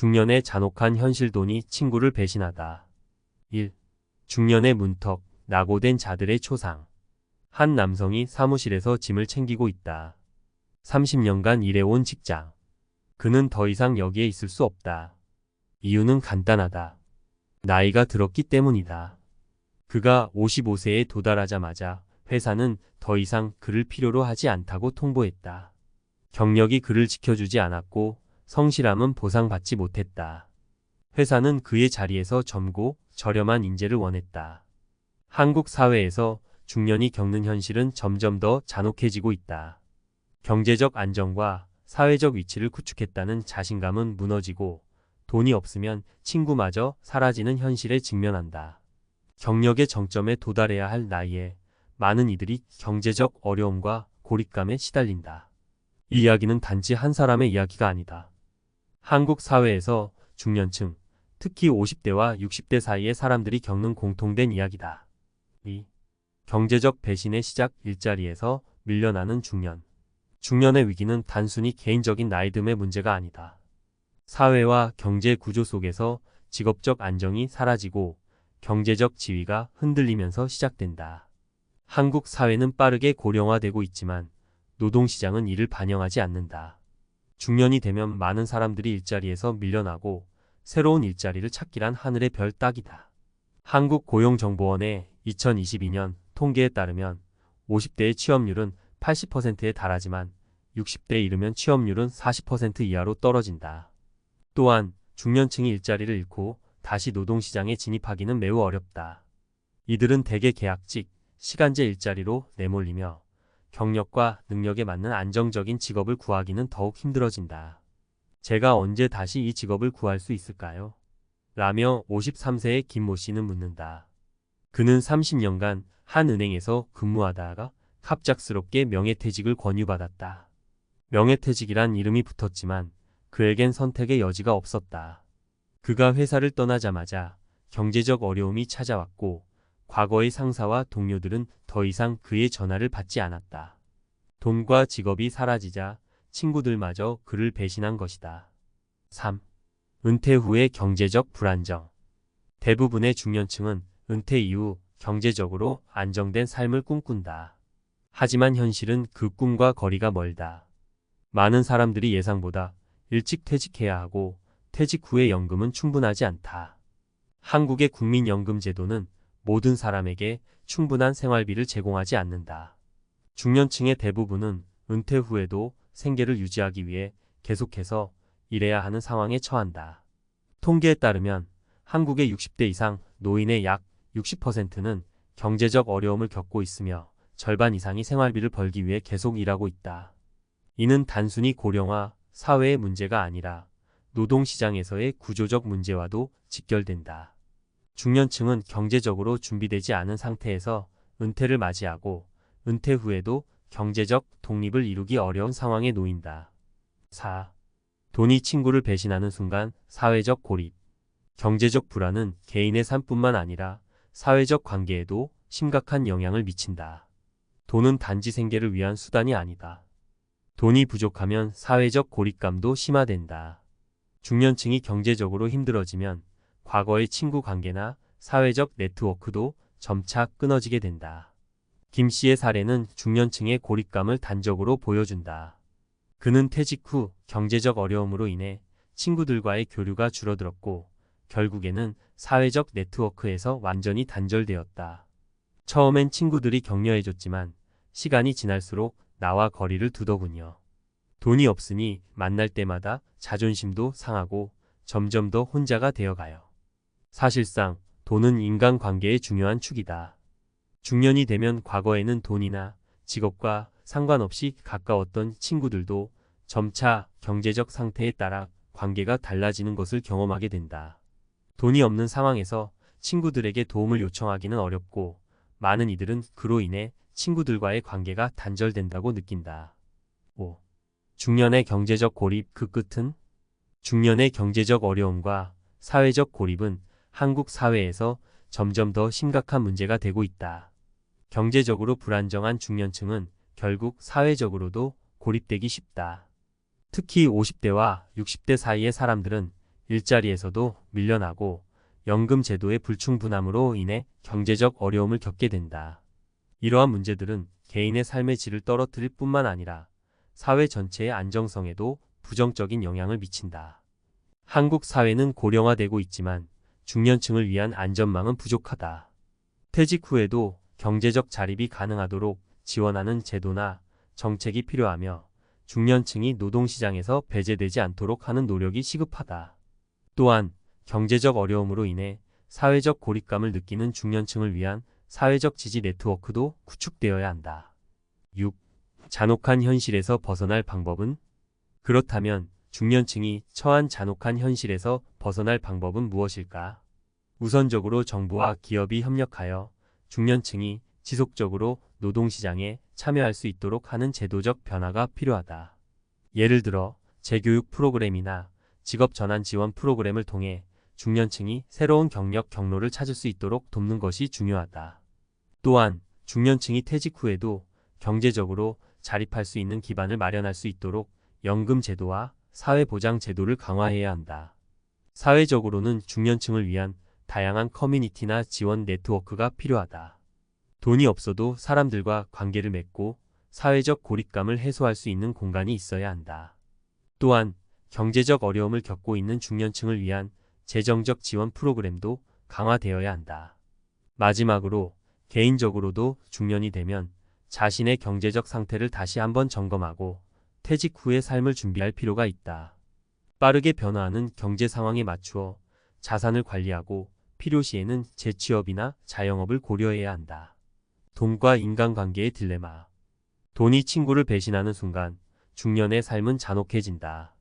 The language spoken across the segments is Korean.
중년의 잔혹한 현실 돈이 친구를 배신하다. 1. 중년의 문턱, 낙오된 자들의 초상. 한 남성이 사무실에서 짐을 챙기고 있다. 30년간 일해온 직장. 그는 더 이상 여기에 있을 수 없다. 이유는 간단하다. 나이가 들었기 때문이다. 그가 55세에 도달하자마자 회사는 더 이상 그를 필요로 하지 않다고 통보했다. 경력이 그를 지켜주지 않았고 성실함은 보상받지 못했다. 회사는 그의 자리에서 젊고 저렴한 인재를 원했다. 한국 사회에서 중년이 겪는 현실은 점점 더 잔혹해지고 있다. 경제적 안정과 사회적 위치를 구축했다는 자신감은 무너지고 돈이 없으면 친구마저 사라지는 현실에 직면한다. 경력의 정점에 도달해야 할 나이에 많은 이들이 경제적 어려움과 고립감에 시달린다. 이 이야기는 단지 한 사람의 이야기가 아니다. 한국 사회에서 중년층, 특히 50대와 60대 사이의 사람들이 겪는 공통된 이야기다. 2. 경제적 배신의 시작 일자리에서 밀려나는 중년. 중년의 위기는 단순히 개인적인 나이듦의 문제가 아니다. 사회와 경제 구조 속에서 직업적 안정이 사라지고 경제적 지위가 흔들리면서 시작된다. 한국 사회는 빠르게 고령화되고 있지만 노동시장은 이를 반영하지 않는다. 중년이 되면 많은 사람들이 일자리에서 밀려나고 새로운 일자리를 찾기란 하늘의 별 따기다. 한국고용정보원의 2022년 통계에 따르면 50대의 취업률은 80%에 달하지만 60대에 이르면 취업률은 40% 이하로 떨어진다. 또한 중년층이 일자리를 잃고 다시 노동시장에 진입하기는 매우 어렵다. 이들은 대개 계약직, 시간제 일자리로 내몰리며 경력과 능력에 맞는 안정적인 직업을 구하기는 더욱 힘들어진다. 제가 언제 다시 이 직업을 구할 수 있을까요? 라며 53세의 김모 씨는 묻는다. 그는 30년간 한 은행에서 근무하다가 갑작스럽게 명예퇴직을 권유받았다. 명예퇴직이란 이름이 붙었지만 그에겐 선택의 여지가 없었다. 그가 회사를 떠나자마자 경제적 어려움이 찾아왔고 과거의 상사와 동료들은 더 이상 그의 전화를 받지 않았다. 돈과 직업이 사라지자 친구들마저 그를 배신한 것이다. 3. 은퇴 후의 경제적 불안정. 대부분의 중년층은 은퇴 이후 경제적으로 안정된 삶을 꿈꾼다. 하지만 현실은 그 꿈과 거리가 멀다. 많은 사람들이 예상보다 일찍 퇴직해야 하고 퇴직 후의 연금은 충분하지 않다. 한국의 국민연금 제도는 모든 사람에게 충분한 생활비를 제공하지 않는다. 중년층의 대부분은 은퇴 후에도 생계를 유지하기 위해 계속해서 일해야 하는 상황에 처한다. 통계에 따르면 한국의 60대 이상 노인의 약 60%는 경제적 어려움을 겪고 있으며 절반 이상이 생활비를 벌기 위해 계속 일하고 있다. 이는 단순히 고령화, 사회의 문제가 아니라 노동시장에서의 구조적 문제와도 직결된다. 중년층은 경제적으로 준비되지 않은 상태에서 은퇴를 맞이하고 은퇴 후에도 경제적 독립을 이루기 어려운 상황에 놓인다. 4. 돈이 친구를 배신하는 순간 사회적 고립. 경제적 불안은 개인의 삶뿐만 아니라 사회적 관계에도 심각한 영향을 미친다. 돈은 단지 생계를 위한 수단이 아니다. 돈이 부족하면 사회적 고립감도 심화된다. 중년층이 경제적으로 힘들어지면 과거의 친구 관계나 사회적 네트워크도 점차 끊어지게 된다. 김 씨의 사례는 중년층의 고립감을 단적으로 보여준다. 그는 퇴직 후 경제적 어려움으로 인해 친구들과의 교류가 줄어들었고 결국에는 사회적 네트워크에서 완전히 단절되었다. 처음엔 친구들이 격려해줬지만 시간이 지날수록 나와 거리를 두더군요. 돈이 없으니 만날 때마다 자존심도 상하고 점점 더 혼자가 되어가요. 사실상 돈은 인간관계의 중요한 축이다. 중년이 되면 과거에는 돈이나 직업과 상관없이 가까웠던 친구들도 점차 경제적 상태에 따라 관계가 달라지는 것을 경험하게 된다. 돈이 없는 상황에서 친구들에게 도움을 요청하기는 어렵고 많은 이들은 그로 인해 친구들과의 관계가 단절된다고 느낀다. 5. 중년의 경제적 고립 그 끝은? 중년의 경제적 어려움과 사회적 고립은 한국 사회에서 점점 더 심각한 문제가 되고 있다. 경제적으로 불안정한 중년층은 결국 사회적으로도 고립되기 쉽다. 특히 50대와 60대 사이의 사람들은 일자리에서도 밀려나고 연금 제도의 불충분함으로 인해 경제적 어려움을 겪게 된다. 이러한 문제들은 개인의 삶의 질을 떨어뜨릴 뿐만 아니라 사회 전체의 안정성에도 부정적인 영향을 미친다. 한국 사회는 고령화되고 있지만 중년층을 위한 안전망은 부족하다. 퇴직 후에도 경제적 자립이 가능하도록 지원하는 제도나 정책이 필요하며 중년층이 노동시장에서 배제되지 않도록 하는 노력이 시급하다. 또한 경제적 어려움으로 인해 사회적 고립감을 느끼는 중년층을 위한 사회적 지지 네트워크도 구축되어야 한다. 6. 잔혹한 현실에서 벗어날 방법은? 그렇다면 중년층이 처한 잔혹한 현실에서 벗어날 방법은 무엇일까? 우선적으로 정부와 기업이 협력하여 중년층이 지속적으로 노동시장에 참여할 수 있도록 하는 제도적 변화가 필요하다. 예를 들어 재교육 프로그램이나 직업 전환 지원 프로그램을 통해 중년층이 새로운 경력 경로를 찾을 수 있도록 돕는 것이 중요하다. 또한 중년층이 퇴직 후에도 경제적으로 자립할 수 있는 기반을 마련할 수 있도록 연금 제도와 사회보장 제도를 강화해야 한다. 사회적으로는 중년층을 위한 다양한 커뮤니티나 지원 네트워크가 필요하다. 돈이 없어도 사람들과 관계를 맺고 사회적 고립감을 해소할 수 있는 공간이 있어야 한다. 또한 경제적 어려움을 겪고 있는 중년층을 위한 재정적 지원 프로그램도 강화되어야 한다. 마지막으로 개인적으로도 중년이 되면 자신의 경제적 상태를 다시 한번 점검하고 퇴직 후의 삶을 준비할 필요가 있다. 빠르게 변화하는 경제 상황에 맞추어 자산을 관리하고 필요시에는 재취업이나 자영업을 고려해야 한다. 돈과 인간관계의 딜레마. 돈이 친구를 배신하는 순간 중년의 삶은 잔혹해진다.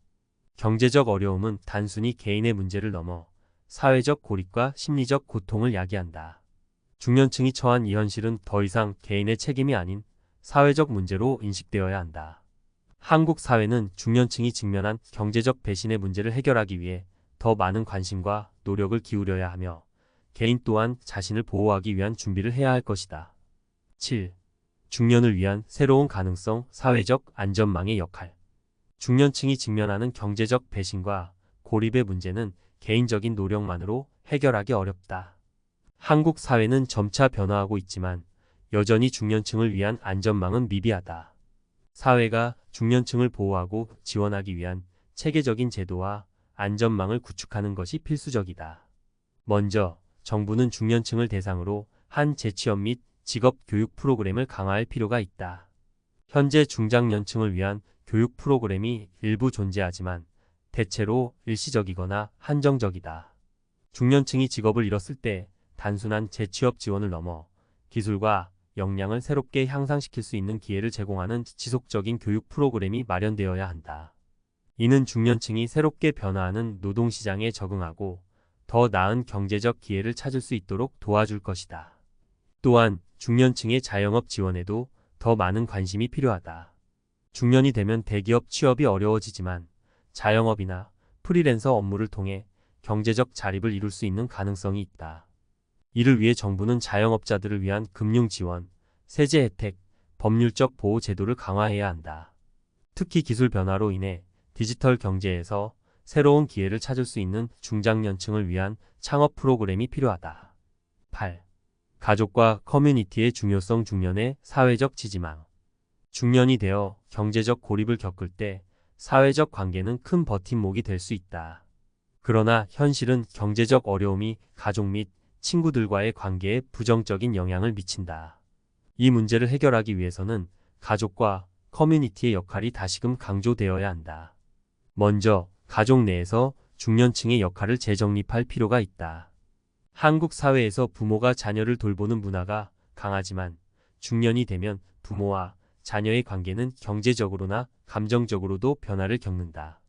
경제적 어려움은 단순히 개인의 문제를 넘어 사회적 고립과 심리적 고통을 야기한다. 중년층이 처한 이 현실은 더 이상 개인의 책임이 아닌 사회적 문제로 인식되어야 한다. 한국 사회는 중년층이 직면한 경제적 배신의 문제를 해결하기 위해 더 많은 관심과 노력을 기울여야 하며 개인 또한 자신을 보호하기 위한 준비를 해야 할 것이다. 7. 중년을 위한 새로운 가능성 사회적 안전망의 역할 중년층이 직면하는 경제적 배신과 고립의 문제는 개인적인 노력만으로 해결하기 어렵다. 한국 사회는 점차 변화하고 있지만 여전히 중년층을 위한 안전망은 미비하다. 사회가 중년층을 보호하고 지원하기 위한 체계적인 제도와 안전망을 구축하는 것이 필수적이다. 먼저 정부는 중년층을 대상으로 한 재취업 및 직업 교육 프로그램을 강화할 필요가 있다. 현재 중장년층을 위한 교육 프로그램이 일부 존재하지만 대체로 일시적이거나 한정적이다. 중년층이 직업을 잃었을 때 단순한 재취업 지원을 넘어 기술과 역량을 새롭게 향상시킬 수 있는 기회를 제공하는 지속적인 교육 프로그램이 마련되어야 한다. 이는 중년층이 새롭게 변화하는 노동시장에 적응하고 더 나은 경제적 기회를 찾을 수 있도록 도와줄 것이다. 또한 중년층의 자영업 지원에도 더 많은 관심이 필요하다. 중년이 되면 대기업 취업이 어려워지지만 자영업이나 프리랜서 업무를 통해 경제적 자립을 이룰 수 있는 가능성이 있다. 이를 위해 정부는 자영업자들을 위한 금융 지원, 세제 혜택, 법률적 보호 제도를 강화해야 한다. 특히 기술 변화로 인해 디지털 경제에서 새로운 기회를 찾을 수 있는 중장년층을 위한 창업 프로그램이 필요하다. 8. 가족과 커뮤니티의 중요성 중년의 사회적 지지망. 중년이 되어 경제적 고립을 겪을 때 사회적 관계는 큰 버팀목이 될 수 있다. 그러나 현실은 경제적 어려움이 가족 및 친구들과의 관계에 부정적인 영향을 미친다. 이 문제를 해결하기 위해서는 가족과 커뮤니티의 역할이 다시금 강조되어야 한다. 먼저 가족 내에서 중년층의 역할을 재정립할 필요가 있다. 한국 사회에서 부모가 자녀를 돌보는 문화가 강하지만 중년이 되면 부모와 자녀의 관계는 경제적으로나 감정적으로도 변화를 겪는다.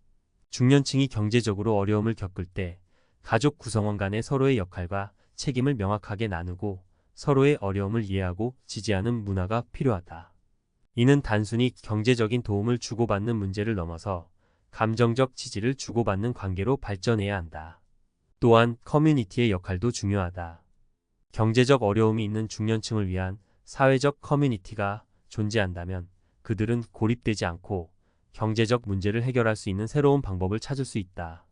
중년층이 경제적으로 어려움을 겪을 때 가족 구성원 간의 서로의 역할과 책임을 명확하게 나누고 서로의 어려움을 이해하고 지지하는 문화가 필요하다. 이는 단순히 경제적인 도움을 주고받는 문제를 넘어서 감정적 지지를 주고받는 관계로 발전해야 한다. 또한 커뮤니티의 역할도 중요하다. 경제적 어려움이 있는 중년층을 위한 사회적 커뮤니티가 존재한다면 그들은 고립되지 않고 경제적 문제를 해결할 수 있는 새로운 방법을 찾을 수 있다.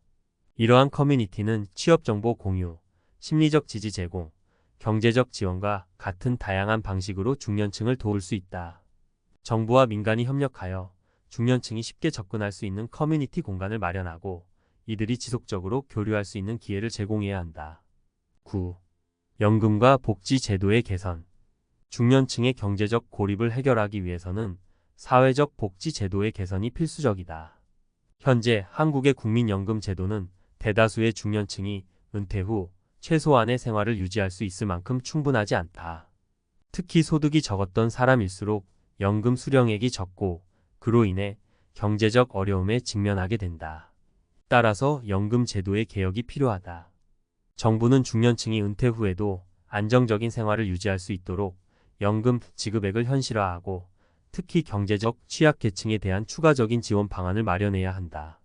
이러한 커뮤니티는 취업 정보 공유, 심리적 지지 제공, 경제적 지원과 같은 다양한 방식으로 중년층을 도울 수 있다. 정부와 민간이 협력하여 중년층이 쉽게 접근할 수 있는 커뮤니티 공간을 마련하고 이들이 지속적으로 교류할 수 있는 기회를 제공해야 한다. 9. 연금과 복지 제도의 개선. 중년층의 경제적 고립을 해결하기 위해서는 사회적 복지 제도의 개선이 필수적이다. 현재 한국의 국민연금 제도는 대다수의 중년층이 은퇴 후 최소한의 생활을 유지할 수 있을 만큼 충분하지 않다. 특히 소득이 적었던 사람일수록 연금 수령액이 적고 그로 인해 경제적 어려움에 직면하게 된다. 따라서 연금 제도의 개혁이 필요하다. 정부는 중년층이 은퇴 후에도 안정적인 생활을 유지할 수 있도록 연금 지급액을 현실화하고 특히 경제적 취약계층에 대한 추가적인 지원 방안을 마련해야 한다.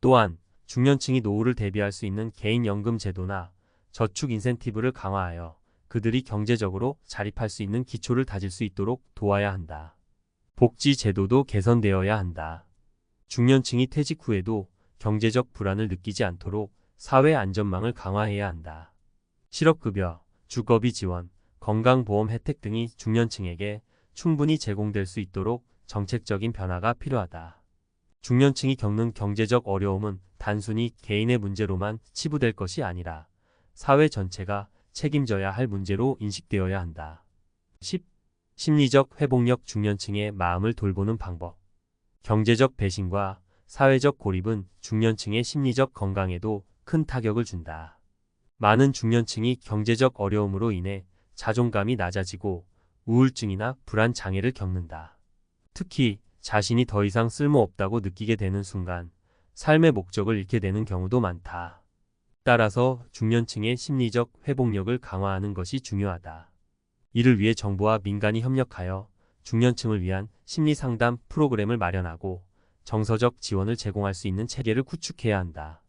또한 중년층이 노후를 대비할 수 있는 개인연금 제도나 저축 인센티브를 강화하여 그들이 경제적으로 자립할 수 있는 기초를 다질 수 있도록 도와야 한다. 복지 제도도 개선되어야 한다. 중년층이 퇴직 후에도 경제적 불안을 느끼지 않도록 사회 안전망을 강화해야 한다. 실업급여, 주거비 지원, 건강보험 혜택 등이 중년층에게 충분히 제공될 수 있도록 정책적인 변화가 필요하다. 중년층이 겪는 경제적 어려움은 단순히 개인의 문제로만 치부될 것이 아니라 사회 전체가 책임져야 할 문제로 인식되어야 한다. 10. 심리적 회복력 중년층의 마음을 돌보는 방법. 경제적 배신과 사회적 고립은 중년층의 심리적 건강에도 큰 타격을 준다. 많은 중년층이 경제적 어려움으로 인해 자존감이 낮아지고 우울증이나 불안 장애를 겪는다. 특히 자신이 더 이상 쓸모없다고 느끼게 되는 순간 삶의 목적을 잃게 되는 경우도 많다. 따라서 중년층의 심리적 회복력을 강화하는 것이 중요하다. 이를 위해 정부와 민간이 협력하여 중년층을 위한 심리 상담 프로그램을 마련하고 정서적 지원을 제공할 수 있는 체계를 구축해야 한다.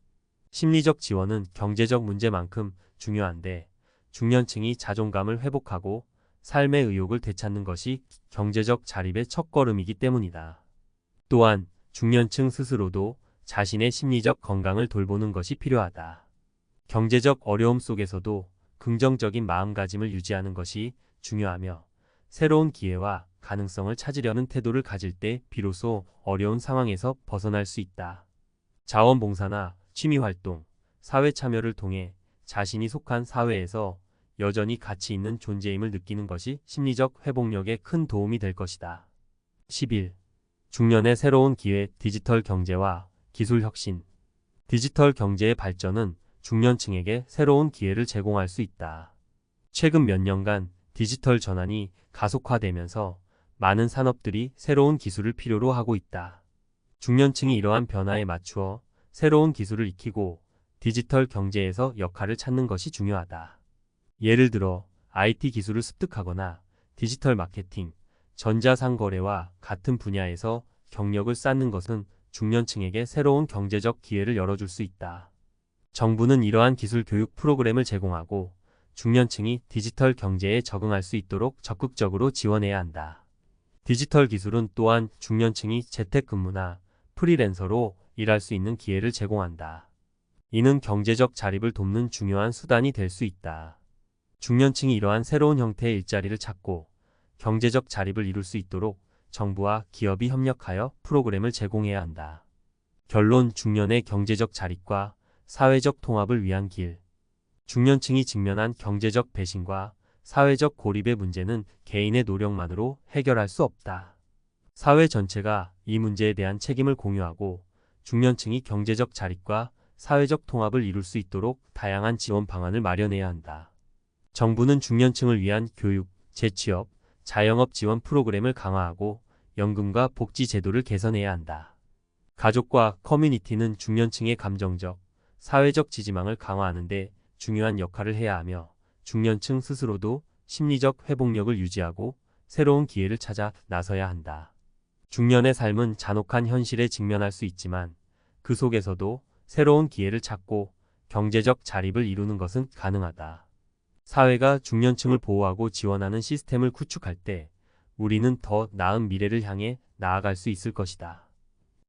심리적 지원은 경제적 문제만큼 중요한데 중년층이 자존감을 회복하고 삶의 의욕을 되찾는 것이 경제적 자립의 첫걸음이기 때문이다. 또한 중년층 스스로도 자신의 심리적 건강을 돌보는 것이 필요하다. 경제적 어려움 속에서도 긍정적인 마음가짐을 유지하는 것이 중요하며 새로운 기회와 가능성을 찾으려는 태도를 가질 때 비로소 어려운 상황에서 벗어날 수 있다. 자원봉사나 취미활동, 사회 참여를 통해 자신이 속한 사회에서 여전히 가치 있는 존재임을 느끼는 것이 심리적 회복력에 큰 도움이 될 것이다. 11. 중년의 새로운 기회 디지털 경제와 기술 혁신 디지털 경제의 발전은 중년층에게 새로운 기회를 제공할 수 있다. 최근 몇 년간 디지털 전환이 가속화되면서 많은 산업들이 새로운 기술을 필요로 하고 있다. 중년층이 이러한 변화에 맞추어 새로운 기술을 익히고 디지털 경제에서 역할을 찾는 것이 중요하다. 예를 들어 IT 기술을 습득하거나 디지털 마케팅, 전자상거래와 같은 분야에서 경력을 쌓는 것은 중년층에게 새로운 경제적 기회를 열어줄 수 있다. 정부는 이러한 기술 교육 프로그램을 제공하고 중년층이 디지털 경제에 적응할 수 있도록 적극적으로 지원해야 한다. 디지털 기술은 또한 중년층이 재택근무나 프리랜서로 일할 수 있는 기회를 제공한다. 이는 경제적 자립을 돕는 중요한 수단이 될 수 있다. 중년층이 이러한 새로운 형태의 일자리를 찾고 경제적 자립을 이룰 수 있도록 정부와 기업이 협력하여 프로그램을 제공해야 한다. 결론 중년의 경제적 자립과 사회적 통합을 위한 길. 중년층이 직면한 경제적 배신과 사회적 고립의 문제는 개인의 노력만으로 해결할 수 없다. 사회 전체가 이 문제에 대한 책임을 공유하고 중년층이 경제적 자립과 사회적 통합을 이룰 수 있도록 다양한 지원 방안을 마련해야 한다. 정부는 중년층을 위한 교육, 재취업, 자영업 지원 프로그램을 강화하고 연금과 복지 제도를 개선해야 한다. 가족과 커뮤니티는 중년층의 감정적, 사회적 지지망을 강화하는 데 중요한 역할을 해야 하며 중년층 스스로도 심리적 회복력을 유지하고 새로운 기회를 찾아 나서야 한다. 중년의 삶은 잔혹한 현실에 직면할 수 있지만 그 속에서도 새로운 기회를 찾고 경제적 자립을 이루는 것은 가능하다. 사회가 중년층을 보호하고 지원하는 시스템을 구축할 때 우리는 더 나은 미래를 향해 나아갈 수 있을 것이다.